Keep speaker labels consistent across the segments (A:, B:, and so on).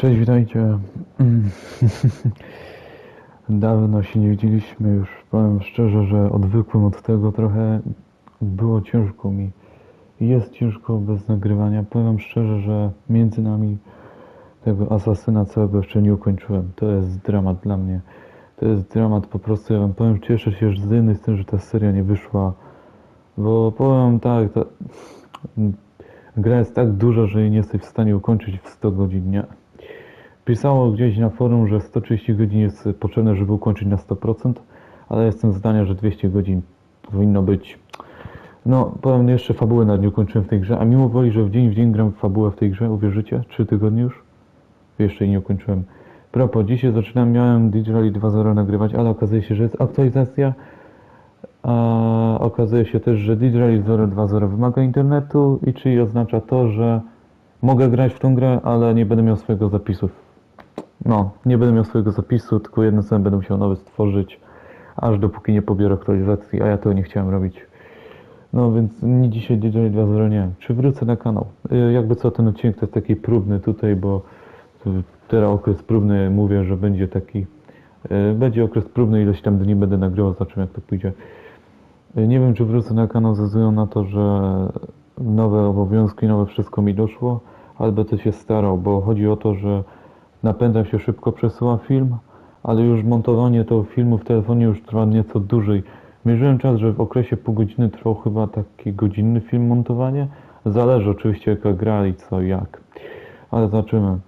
A: Cześć, witajcie. Dawno się nie widzieliśmy już. Powiem szczerze, że odwykłem od tego trochę. Było ciężko mi. Jest ciężko bez nagrywania. Powiem szczerze, że między nami tego asasyna całego jeszcze nie ukończyłem. To jest dramat dla mnie. To jest dramat po prostu. Ja wam powiem, cieszę się z jednej tym, że ta seria nie wyszła. Bo powiem tak, ta... gra jest tak duża, że jej nie jesteś w stanie ukończyć w 100 godzin, nie? Pisało gdzieś na forum, że 130 godzin jest potrzebne, żeby ukończyć na 100%, ale jestem zdania, że 200 godzin powinno być. No, powiem jeszcze fabułę nad nie ukończyłem w tej grze, a mimo woli, że w dzień w dzień gram w fabułę w tej grze, uwierzycie? 3 tygodnie już? Jeszcze jej nie ukończyłem. Propos, dzisiaj zaczynam, miałem Digitali 2.0 nagrywać, ale okazuje się, że jest aktualizacja. A okazuje się też, że Digitali 2.0 wymaga internetu i czyli oznacza to, że mogę grać w tą grę, ale nie będę miał swojego zapisu. No, nie będę miał swojego zapisu, tylko jedno co będę musiał nowy stworzyć, aż dopóki nie pobiorę aktualizacji, a ja tego nie chciałem robić. No więc nie dzisiaj DJ 2.0 nie. Czy wrócę na kanał? Y, Jakby co, ten odcinek to jest taki próbny tutaj, bo teraz okres próbny mówię, że będzie taki. y, Będzie okres próbny, ileś tam dni będę nagrywał, zobaczymy jak to pójdzie. Y, Nie wiem, czy wrócę na kanał ze względu na to, że nowe obowiązki, nowe wszystko mi doszło, ale będę się starał, bo chodzi o to, że napędem się szybko przesyła film, ale już montowanie tego filmu w telefonie już trwa nieco dłużej. Mierzyłem czas, że w okresie pół godziny trwał chyba taki godzinny film montowanie. Zależy oczywiście jaka gra i co, jak. Ale zobaczymy.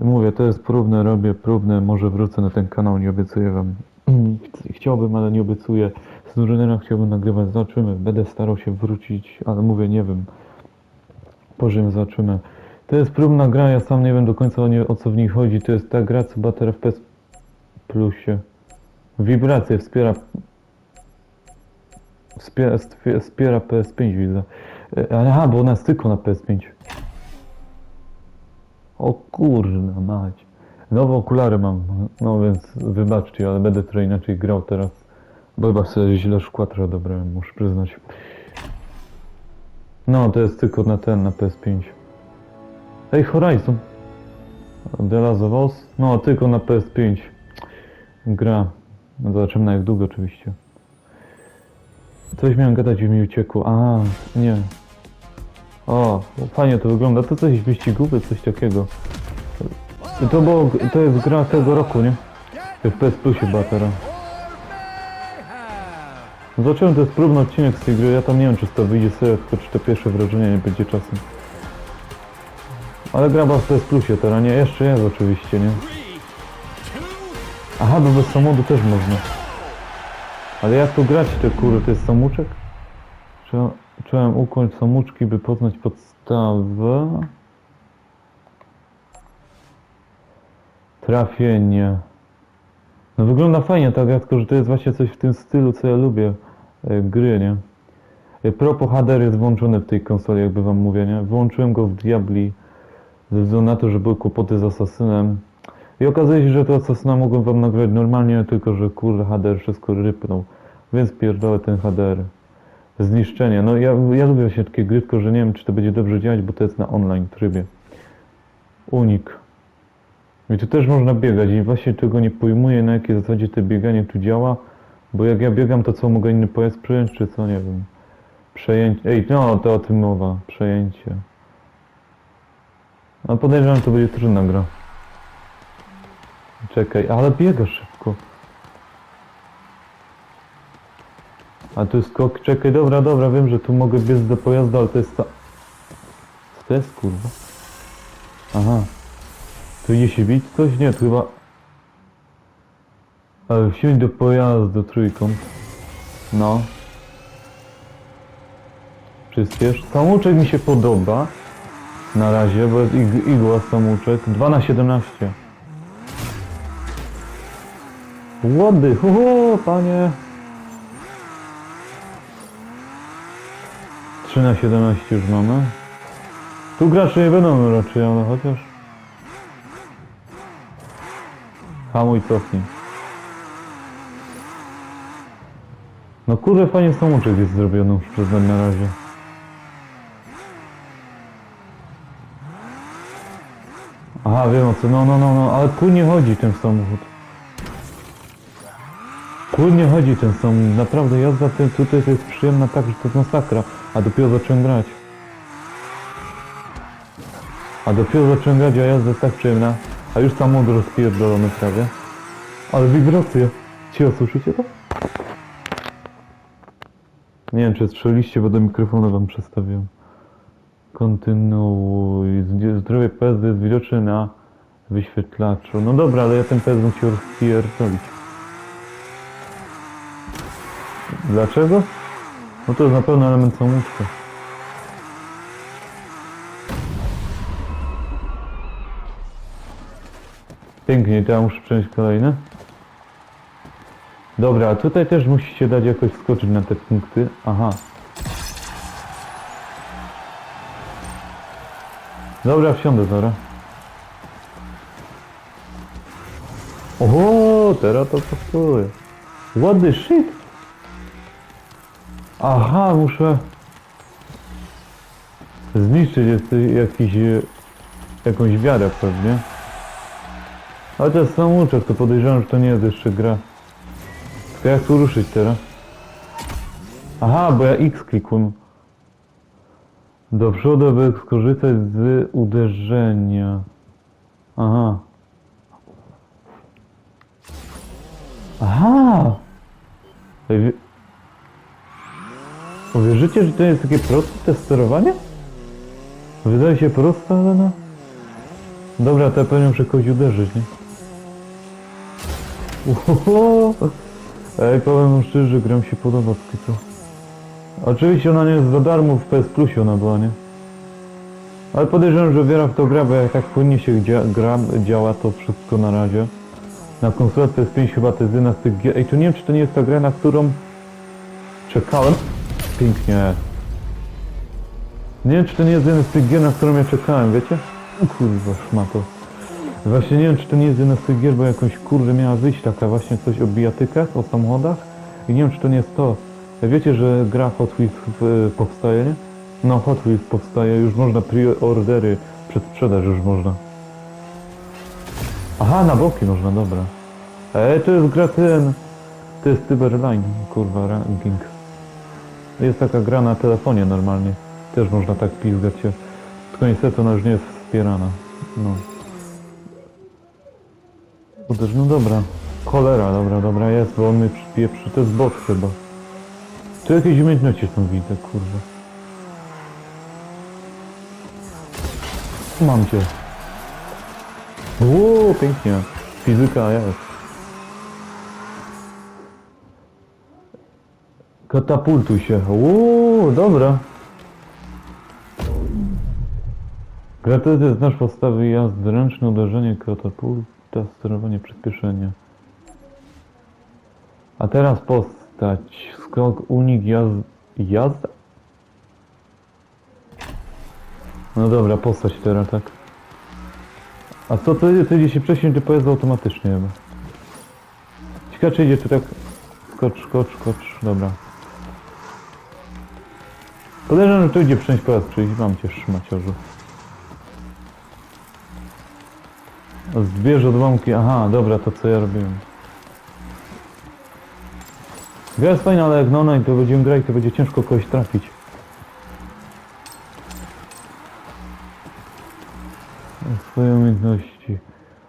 A: Mówię, to jest próbne, robię próbne, może wrócę na ten kanał, nie obiecuję wam. Chciałbym, ale nie obiecuję. Z Nurynera chciałbym nagrywać, zobaczymy. Będę starał się wrócić, ale mówię, nie wiem. Pożyjemy, zobaczymy. To jest próbna gra, ja sam nie wiem do końca o, nie, o co w niej chodzi. To jest ta gra, co była teraz w PS Plusie. Wibracje wspiera... Wspiera, wspiera PS5, widzę. E, Ale aha, bo ona jest tylko na PS5. O kurna mać. Nowe okulary mam, no więc wybaczcie, ale będę trochę inaczej grał teraz. Bo chyba sobie źle szkła trochę dobrałem, muszę przyznać. No, to jest tylko na ten, na PS5. Ej, Horizon. The Last of Us? No, tylko na PS5. Gra. No, Zobaczymy na jak długo oczywiście. Coś miałem gadać i mi uciekło. A, nie. O, fajnie to wygląda. To coś wyścigowe, coś takiego. To było, to jest gra tego roku, nie? W PS Plusie była teraz. Zobaczyłem, to jest próbny odcinek z tej gry. Ja tam nie wiem, czy to wyjdzie sobie, tylko czy to pierwsze wrażenie nie będzie czasem. Ale gra była w PS Plusie teraz, nie? Jeszcze jest oczywiście, nie? Aha, bo bez samochodu też można. Ale jak tu grać te kury? To jest samuczek? Trzeba, trzeba ukończyć samuczki, by poznać podstawę. Trafienie. No wygląda fajnie ta gra, tylko że to jest właśnie coś w tym stylu, co ja lubię. E, gry, nie? E, Propos HDR jest włączony w tej konsoli, jakby wam mówię, nie? Wyłączyłem go w Diabli ze względu na to, że były kłopoty z Asasynem. I okazuje się, że to Asasyna mogłem wam nagrać normalnie, tylko że kurde HDR wszystko rypnął. Więc pierdolę ten HDR. Zniszczenie. No ja, ja lubię właśnie takie gry, tylko że nie wiem, czy to będzie dobrze działać, bo to jest na online trybie. Unik. I tu też można biegać i właśnie tego nie pojmuję, na jakiej zasadzie to bieganie tu działa, bo jak ja biegam, to co, mogę inny pojazd przejąć, czy co, nie wiem. Przejęcie, ej, no, to o tym mowa, przejęcie. A podejrzewam, to będzie trudna gra. Czekaj, ale biega szybko. A tu skok, czekaj, dobra, dobra, wiem, że tu mogę biec do pojazdu, ale to jest ta... Co to jest, kurwa? Aha. Tu idzie się bić coś? Nie, to chyba... Ale wsiąść do pojazdu, trójkąt. No. Przyspiesz. Samouczek mi się podoba. Na razie, bo jest ig igła samouczek. 2 na 17. Łody, ho, ho, panie. 3 na 17 już mamy. Tu gracze nie będą raczej, ale chociaż... Hamuj cofnij. No kurde fajnie samouczek jest zrobiony już przeze mnie na razie. Aha, wiem o co, no, no, no, no, ale płynnie chodzi ten samochód. Płynnie chodzi ten samochód, naprawdę jazda tym tutaj to jest przyjemna tak, że to jest masakra, a dopiero zacząłem grać. A dopiero zacząłem grać, a jazda jest tak przyjemna, a już samochód rozpierdolony prawie. Ale wibracje. Ci słyszycie to? Nie wiem, czy słyszeliście, bo do mikrofonu wam przestawiłem. Kontynuuj. Zdrowie PSD jest widoczne na wyświetlaczu. No dobra, ale ja ten PS bym chciał rozpierdolić. Dlaczego? No to jest na pewno element samouczka. Pięknie, to ja muszę przejąć kolejne. Dobra, tutaj też musicie dać jakoś skoczyć na te punkty. Aha. Dobra, wsiądę zaraz. Oho, teraz to pasuje. The shit? Aha, muszę zniszczyć jakiś, e, jakąś wiarę pewnie. To jest samouczek, to podejrzewam, że to nie jest jeszcze gra. Tylko jak tu ruszyć teraz? Aha, bo ja X klikłem. Do przodu, by skorzystać z uderzenia. Aha. Aha! Uwierzycie, że to jest takie proste te sterowanie? Wydaje się proste, ale no... Dobra, to ja pewnie muszę kogoś uderzyć, nie? Uhoho! Ej, powiem szczerze, że gra mi się podoba co. Oczywiście ona nie jest za darmo w PS Plusie ona była, nie? Ale podejrzewam, że wiara w to gra, bo jak tak płynnie się dzia gra, działa to wszystko na razie. Na konsolę PS5 chyba to jest jedna z tych gier... Ej, to nie wiem, czy to nie jest ta gra, na którą czekałem. Pięknie. Nie wiem, czy to nie jest jedna z tych gier, na którą ja czekałem, wiecie? Kurwa, szmato. Właśnie nie wiem, czy to nie jest jedna z tych gier, bo jakąś kurde miała wyjść taka właśnie coś o bijatykach, o samochodach. I nie wiem, czy to nie jest to. Wiecie, że gra Hot Wheels powstaje, nie? No, Hot Wheels powstaje, już można pre-ordery, przedsprzedaż już można. Aha, na boki można, dobra. E, to jest gra ten... To jest Cyberline, kurwa, ranking. Jest taka gra na telefonie normalnie. Też można tak pizgać się. Tylko niestety ona już nie jest wspierana. No. Uderz, no dobra. Cholera, dobra, dobra, jest, bo on mnie przypieprzy. To jest bot chyba. Tu jakieś umiejętności tam widzę, kurwa. Mam cię. Uuu, pięknie. Fizyka jest. Katapultuj się. Uuu, dobra. Gratulacje znasz podstawy jazdy, ręczne uderzenie, katapulta, sterowanie, przyspieszenie. A teraz postać, skok, unik, jazd... jazda? No dobra, postać teraz, tak. A co to idzie? To idzie się przesunąć do pojazdu automatycznie chyba. Ciekawe czy idzie tu tak... Skocz, skocz, skocz, dobra. Podejrzewam, że tu idzie przenieść pojazd, czyli mam cię szmaciorzu. Zbierz odłamki, aha, dobra, to co ja robiłem. Jest fajna, ale jak na online to będziemy grać, to będzie ciężko kogoś trafić. Swoje umiejętności.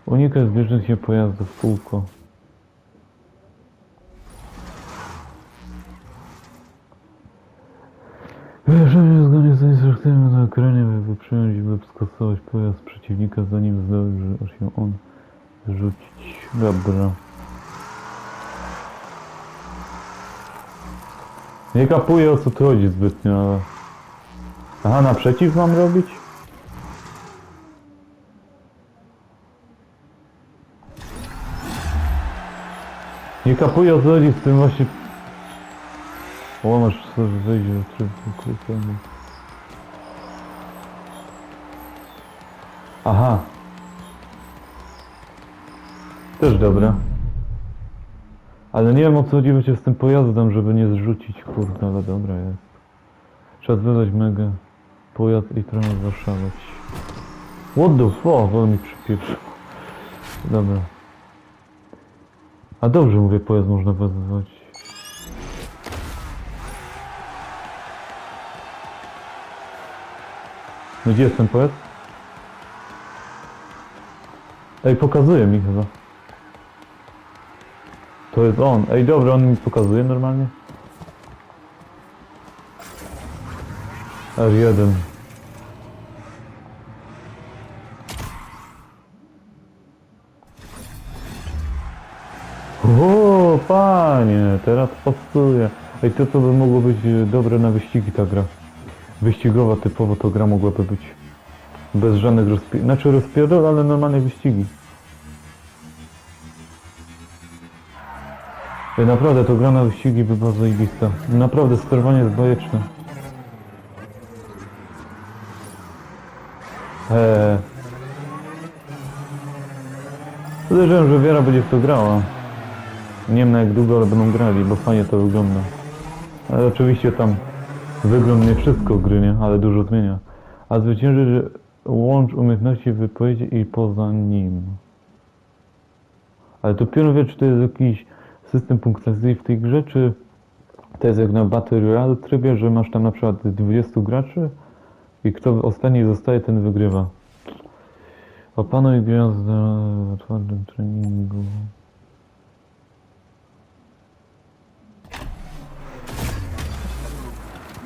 A: Unikaj zbliżenia się pojazdów w kółko. Wyrażenie zgodnie z instrukcjami na ekranie, by wyprzedzić lub skasować pojazd przeciwnika, zanim zdąży się on rzucić. Dobra. Nie kapuję o co tu chodzi zbytnio, ale... Aha, naprzeciw mam robić? Nie kapuję o co chodzi z tym właśnie... O, masz sobie wejść do trybu. Aha. Też dobra. Ale nie wiem o co chodzi właśnie z tym pojazdem, żeby nie zrzucić, kurde, ale dobra jest. Trzeba dodać mega pojazd i trochę zaszaleć. What the fuck? On mi przypieprzył. Dobra. A dobrze mówię, pojazd można wezwać. No gdzie jest ten pojazd? Ej, pokazuje mi chyba. To jest on. Ej, dobra, on mi pokazuje normalnie. R1. O, panie, teraz pasuje. Ej, to to by mogło być e, dobre na wyścigi ta gra. Wyścigowa typowo to gra mogłaby być. Bez żadnych rozpi... Znaczy rozpierdol, ale normalne wyścigi. Naprawdę to gra na wyścigi by była zajebista. Naprawdę sterowanie jest bajeczne. Eee. Podejrzewam, że Wiera będzie w to grała. Nie wiem na jak długo, ale będą grali, bo fajnie to wygląda. Ale oczywiście tam wygląd nie wszystko gry, nie? Ale dużo zmienia. A zwycięży, łącz umiejętności wypowiedzi i poza nim. Ale dopiero wie, czy to jest jakiś system punktacji w tej grze, czy to jest jak na Battle Royale trybie, że masz tam na przykład 20 graczy i kto ostatni zostaje, ten wygrywa. Opanuj gwiazdę w twardym treningu.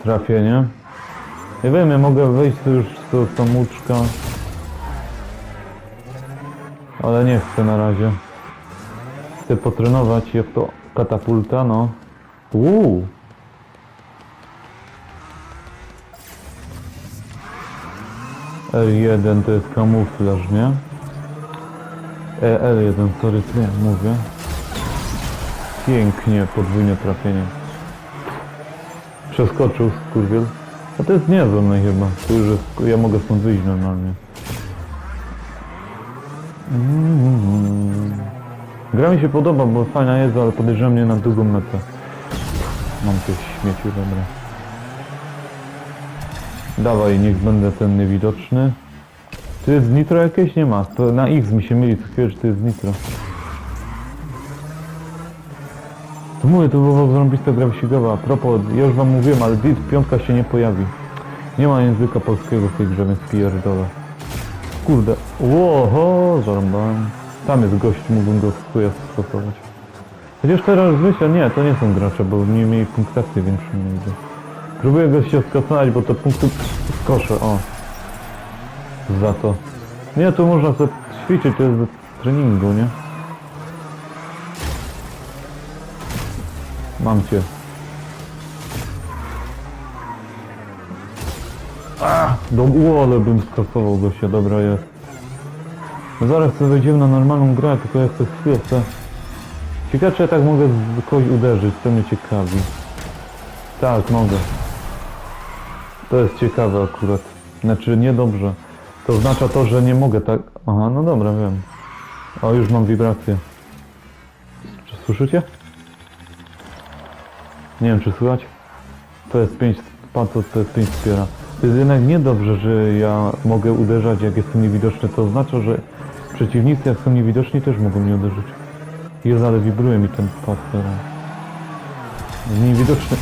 A: Trafienie. Nie wiem, ja mogę wejść tu już z tą samuczka. Ale nie chcę na razie. Chcę potrenować jak to katapulta, no. Uuu. L1 to jest kamuflaż, nie? E, L1, sorry, ja mówię? Pięknie, podwójne trafienie. Przeskoczył skurwiel. A to jest niezłe no chyba. Tu już jest, ja mogę stąd wyjść normalnie. Mm. Gra mi się podoba, bo fajna jest, ale podejrzewam mnie na długą metę. Mam coś śmieci, dobra. Dawaj, niech będę ten niewidoczny. Tu jest nitro jakieś? Nie ma. To na X mi się myli, co chwilę, że to jest nitro. To mówię, to była zarąbista gra wyścigowa. A propos, ja już wam mówiłem, ale Dit piątka się nie pojawi. Nie ma języka polskiego w tej grze, więc pierdolę. Kurde. Łoho, zarąbałem. Tam jest gość, mógłbym go chuja stosować. Chociaż teraz wyjścia, nie, to nie są gracze, bo nie mieli punktację większą nigdy. Próbuję go się skasować, bo to punkty skoszę, o. Za to. Nie, tu można sobie ćwiczyć, to jest do treningu, nie? Mam cię. A, do ale bym skasował gościa, dobra jest. No zaraz sobie wejdziemy na normalną grę, tylko ja chwilę chcę... Ciekawe czy ja tak mogę kogoś uderzyć, to mnie ciekawi. Tak, mogę. To jest ciekawe akurat. Znaczy niedobrze. To oznacza to, że nie mogę tak... Aha, no dobra, wiem. O, już mam wibrację. Czy słyszycie? Nie wiem, czy słychać? To jest 5 spadł, to jest 5 wspiera. To jest jednak niedobrze, że ja mogę uderzać, jak jestem niewidoczny. To oznacza, że przeciwnicy, jak są niewidoczni, też mogą mnie uderzyć. Jezu, ale wibruje mi ten pad teraz. Niewidoczny.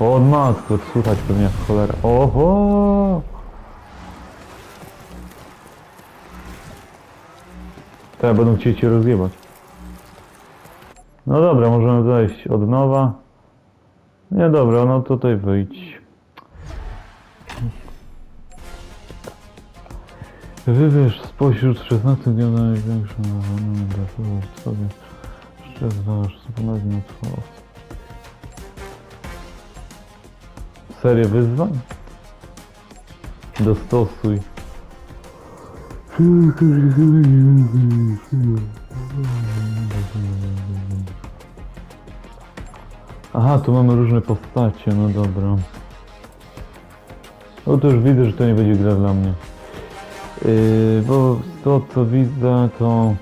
A: O, matko, słuchać pewnie jak cholera. Oho! Teraz będą chcieli cię rozjebać. No dobra, możemy zejść od nowa. Nie dobra, no tutaj wyjdź. Wybierz spośród 16 dni największą nagrodę w sobie. Zważ, ponad nie trwało. Serię wyzwań? Dostosuj. Aha, tu mamy różne postacie, no dobra. No to już widzę, że to nie będzie gra dla mnie. Yy, bo to co widzę to...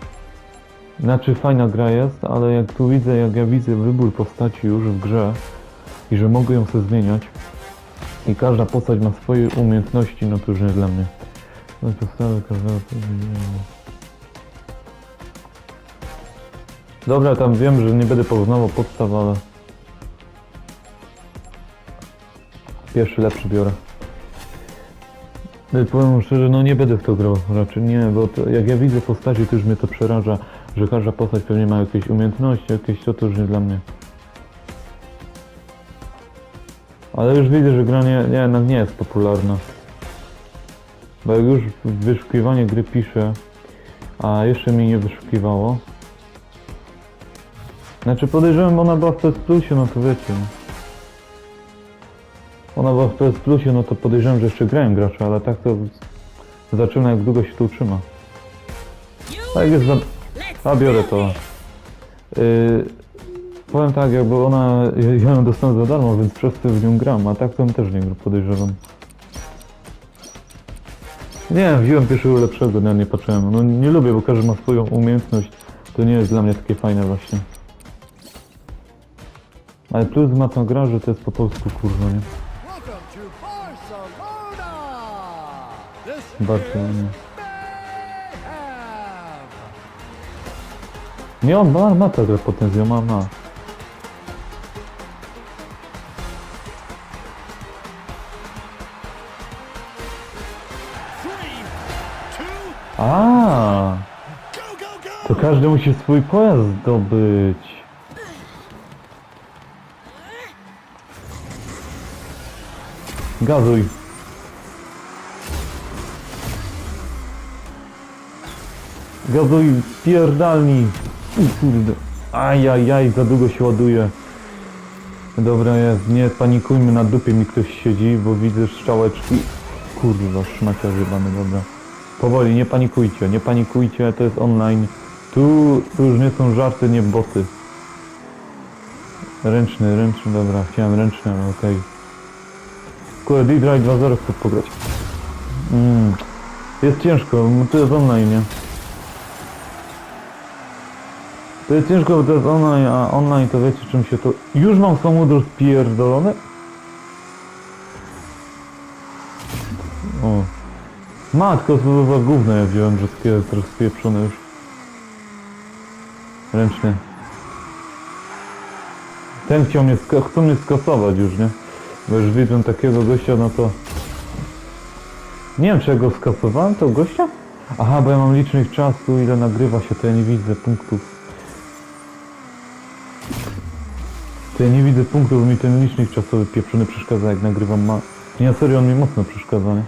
A: Znaczy fajna gra jest, ale jak tu widzę, jak ja widzę wybór postaci już w grze i że mogę ją sobie zmieniać, I każda postać ma swoje umiejętności, no to już nie dla mnie. No postawy każdego... Dobra, tam wiem, że nie będę poznawał podstaw, ale... Pierwszy lepszy biorę. Ale Powiem szczerze, no nie będę w to grał raczej, nie, bo to, jak ja widzę postaci, to już mnie to przeraża, że każda postać pewnie ma jakieś umiejętności, jakieś to, to już nie dla mnie. Ale już widzę, że gra nie, nie, jednak nie jest popularna. Bo jak już wyszukiwanie gry pisze, a jeszcze mi nie wyszukiwało. Znaczy podejrzewam, ona była w PS no to wiecie. no. Ona była w PS Plusie, no to podejrzewam, że jeszcze grają gracze, ale tak to zaczyna jak długo się to utrzyma. A jak jest za... A biorę to. Yy, powiem tak, jakby ona, ja ją dostałem za darmo, więc przez to w nią gram, a tak to też nie grał, podejrzewam. Nie, wziąłem pierwszego lepszego, no nie patrzyłem. No nie lubię, bo każdy ma swoją umiejętność. To nie jest dla mnie takie fajne właśnie. Ale plus ma tą gra, że to jest po polsku kurwa, nie?
B: Barcelona.
A: Nie, on ma, ma tę potencjał, ma, ma. A, to każdy musi swój pojazd zdobyć. Gazuj. Gazuj, pierdalni. U kurde. Ajajaj, za długo się ładuje. Dobra, jest, nie panikujmy, na dupie mi ktoś siedzi, bo widzę strzałeczki. Kurwa, szmacia żybany, dobra. Powoli, nie panikujcie, nie panikujcie, to jest online. Tu, tu już nie są żarty, nie boty. Ręczny, ręczny, dobra, chciałem ręczny, ale okej. Kurde, D-Drive 2.0 chcę pograć. Mm. Jest ciężko, to jest online, nie? To jest ciężko, bo to jest online, a online to wiecie czym się to... Już mam samochód spierdolony? O. Matko, to była gówno ja wziąłem, że takie teraz spieprzone już. Ręczny. Ten chciał mnie, chcą mnie skasować już, nie? Bo już widzę takiego gościa, no to... Nie wiem, czy ja go skasowałem, to gościa? Aha, bo ja mam licznik czasu, ile nagrywa się, to ja nie widzę punktów. To ja nie widzę punktów, bo mi ten licznik czasowy pieprzony przeszkadza, jak nagrywam ma... Nie, serio, on mi mocno przeszkadza, nie?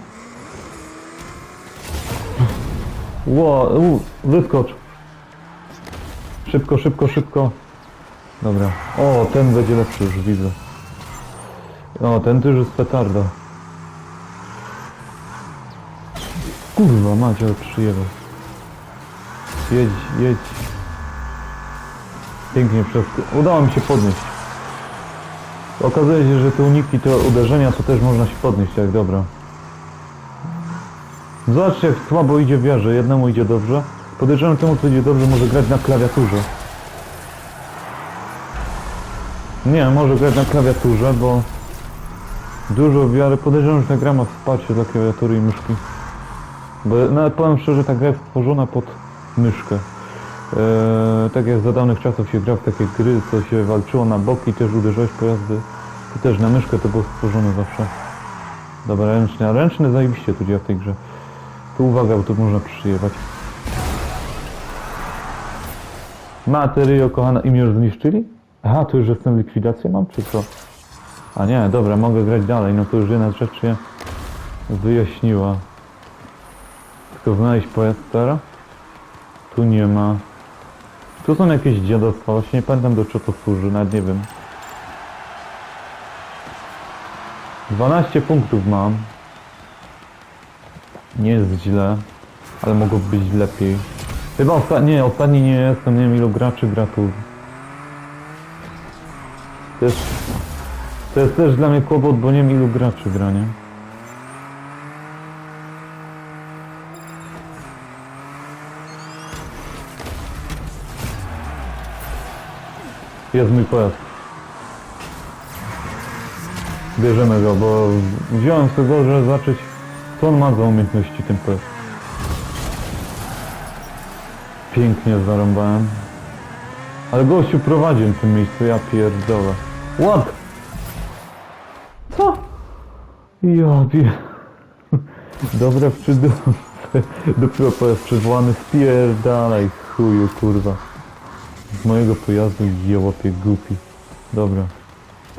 A: Ło, u, wyskocz. Szybko, szybko, szybko. Dobra. O, ten będzie lepszy, już widzę. O, ten to już jest petarda. Kurwa, macie, przyjechał. Jedź, jedź. Pięknie przez... Udało mi się podnieść. Okazuje się, że te uniki, te uderzenia, to też można się podnieść, jak dobra. Zobaczcie, jak słabo idzie wiarze. Jednemu idzie dobrze. Podejrzewam, temu, co idzie dobrze, może grać na klawiaturze. Nie, może grać na klawiaturze, bo dużo wiary. Podejrzewam, że ta gra ma wsparcie dla klawiatury i myszki. Bo nawet powiem szczerze, ta gra jest stworzona pod myszkę. Eee, tak jak za dawnych czasów się gra w takie gry, co się walczyło na boki, też uderzałeś pojazdy. To też na myszkę to było stworzone zawsze. Dobra, ręczny, a ręczny zajebiście tu działa w tej grze. Tu uwaga, bo tu można przyjechać. Materyjo, kochana, i mnie już zniszczyli? Aha, to już jestem likwidację mam, czy co? A nie, dobra, mogę grać dalej, no to już jedna rzecz się wyjaśniła. Tylko znaleźć pojazd teraz? Tu nie ma. Tu są jakieś dziadostwa, właśnie nie pamiętam do czego to służy, nawet nie wiem. 12 punktów mam. Nie jest źle, ale mogło być lepiej. Chyba ostatni, nie, ostatni nie jestem, nie wiem ilu graczy gra tu. Jest, to jest też dla mnie kłopot, bo nie wiem ilu graczy gra, nie? Jest mój pojazd. Bierzemy go, bo wziąłem sobie go, żeby zobaczyć, co on ma za umiejętności ten pes. Pięknie zarąbałem. Ale gościu prowadzi w tym miejscu, ja pierdolę. What? Co? Ja pier... Dobre dobre? Dopiero pojazd przywołany, spierdalaj chuju kurwa. Z mojego pojazdu jełopie głupi. Dobra.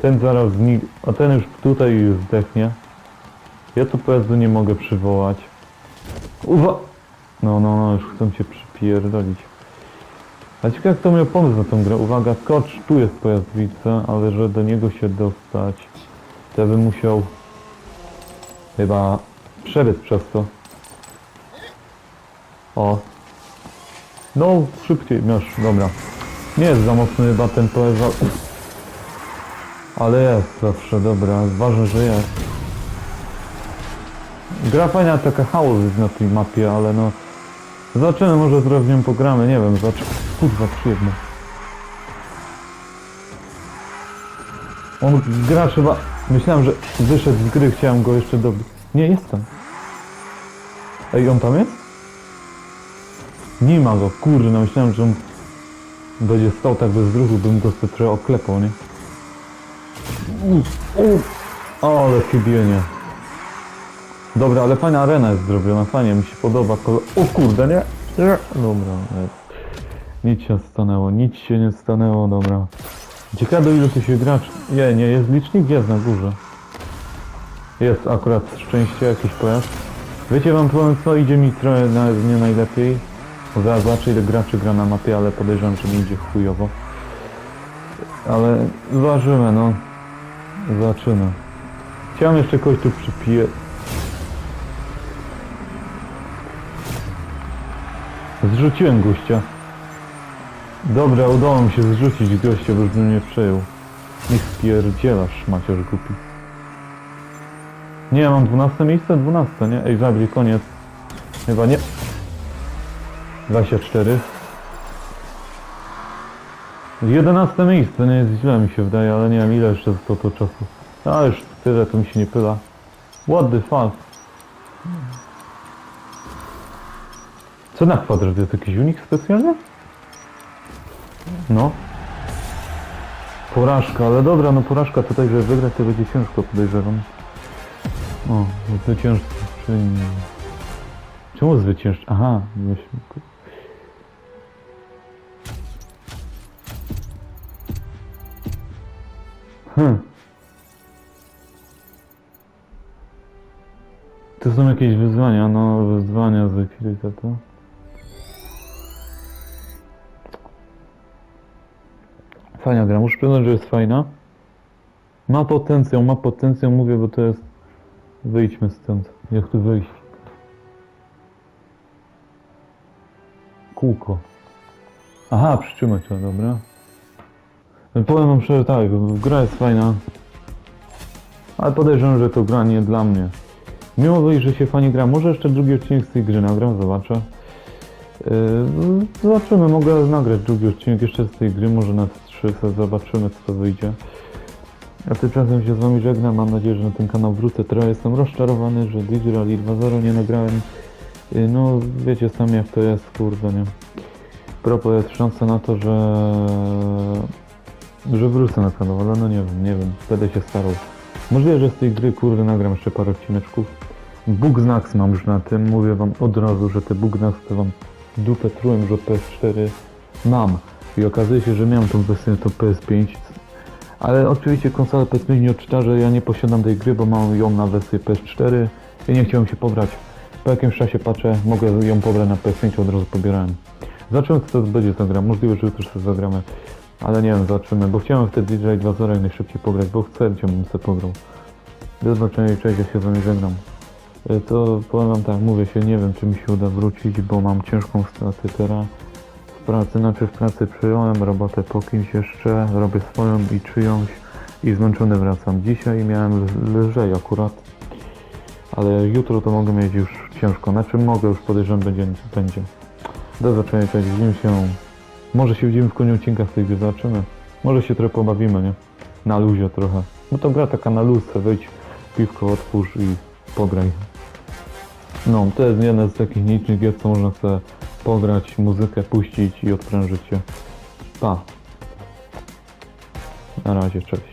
A: Ten zaraz znik... A ten już tutaj już zdechnie. Ja tu pojazdu nie mogę przywołać. Uwa... No, no, no, już chcą cię przypierdolić. A ciekawe jak to miał pomysł na tą grę. Uwaga, skocz, tu jest pojazd widzę, ale że do niego się dostać, to ja bym musiał chyba przebiec przez to. O. No, szybciej, masz, dobra. Nie jest za mocny chyba ten pojazd, ale- jest zawsze, dobra, ważne, że jest. Gra fajna, taka chaos jest na tej mapie, ale no... Zobaczymy, może w nią pogramy, nie wiem, zobaczymy. Kurwa, przyjemne. On gra chyba... Myślałem, że wyszedł z gry, chciałem go jeszcze dobić. Nie, jest tam. Ej, on tam jest? Nie ma go, kurde, myślałem, że on będzie stał tak bez ruchu, bym go sobie trochę oklepał, nie? Uff. Ale chybienie. Dobra, ale fajna arena jest zrobiona, fajnie, mi się podoba. kolo- O kurde, nie? Dobra. Nic się stanęło, nic się nie stanęło, dobra. Ciekawe ilu tu się gracz... Nie, nie, jest licznik? Jest na górze. Jest akurat szczęście jakiś pojazd. Wiecie wam powiem co, idzie mi trochę na, nie najlepiej. Zaraz zobaczę ile graczy gra na mapie, ale podejrzewam, że mi idzie chujowo. Ale zobaczymy, no. Zobaczymy. Chciałem jeszcze kogoś tu przypije... Zrzuciłem gościa. Dobra, udało mi się zrzucić gościa, bo już bym nie przejął. Niech spierdzielasz, maciaż głupi. Nie, mam 12 miejsce? 12, nie? Ej, zabij, koniec. Chyba nie. 24. 11 miejsce, nie jest źle mi się wydaje, ale nie wiem ile jeszcze zostało to czasu. A już tyle, to mi się nie pyla. What the fuck? Co na kwadrat jest jakiś unik specjalny? No. Porażka, ale dobra, no porażka tutaj, żeby wygrać to będzie ciężko podejrzewam. O, zwyciężcy czynni. Czemu zwyciężcy? Aha, myślę. Hm. To są jakieś wyzwania, no wyzwania z to. Fajna gra, muszę przyznać, że jest fajna. Ma potencjał, ma potencjał, mówię, bo to jest... Wyjdźmy stąd. Jak tu wyjść? Kółko. Aha, przytrzymać to, dobra. Powiem wam szczerze tak, gra jest fajna. Ale podejrzewam, że to gra nie dla mnie. Mimo wyjść, że się fajnie gra, może jeszcze drugi odcinek z tej gry nagram, zobaczę. Yy, zobaczymy, mogę nagrać drugi odcinek jeszcze z tej gry, może na trzy, sobie zobaczymy co to wyjdzie. A tymczasem się z wami żegnam, mam nadzieję, że na ten kanał wrócę. Trochę jestem rozczarowany, że Digital 2.0 nie nagrałem. Yy, No, wiecie sami jak to jest, kurde, nie. Propos jest szansa na to, że... że wrócę na kanał, ale no nie wiem, nie wiem, będę się starał. Możliwe, że z tej gry, kurde, nagram jeszcze parę odcineczków. Bug Znaks mam już na tym, mówię wam od razu, że te Bug Znaks to wam dupę trułem, że PS4 mam. I okazuje się, że miałem tą wersję to PS5. Ale oczywiście konsola PS5 nie odczyta, że ja nie posiadam tej gry, bo mam ją na wersję PS4 i nie chciałem się pobrać. Po jakimś czasie patrzę, mogę ją pobrać na PS5, od razu pobierałem. Zobaczymy co to będzie gra, możliwe, że jutro sobie zagramy. Ale nie wiem, zobaczymy, bo chciałem wtedy DJ 2.0 jak najszybciej pograć, bo chcę, bym sobie pograł. Do zobaczenia i cześć, ja się z wami żegnam. E, To powiem wam tak, mówię się, nie wiem czy mi się uda wrócić, bo mam ciężką stratę teraz w pracy, znaczy w pracy przyjąłem robotę po kimś jeszcze, robię swoją i czyjąś i zmęczony wracam. Dzisiaj miałem lżej akurat, ale jutro to mogę mieć już ciężko, znaczy mogę już podejrzewam będzie, będzie. Do zobaczenia, cześć, widzimy się, może się widzimy w koniu odcinka z tej gry, zobaczymy. Może się trochę pobawimy, nie? Na luzie trochę. Bo to gra taka na luz, wejdź, piwko otwórz i pograj. No, to jest jeden z takich nicznych gier, co można sobie pograć, muzykę puścić i odprężyć się. Pa. Na razie, cześć.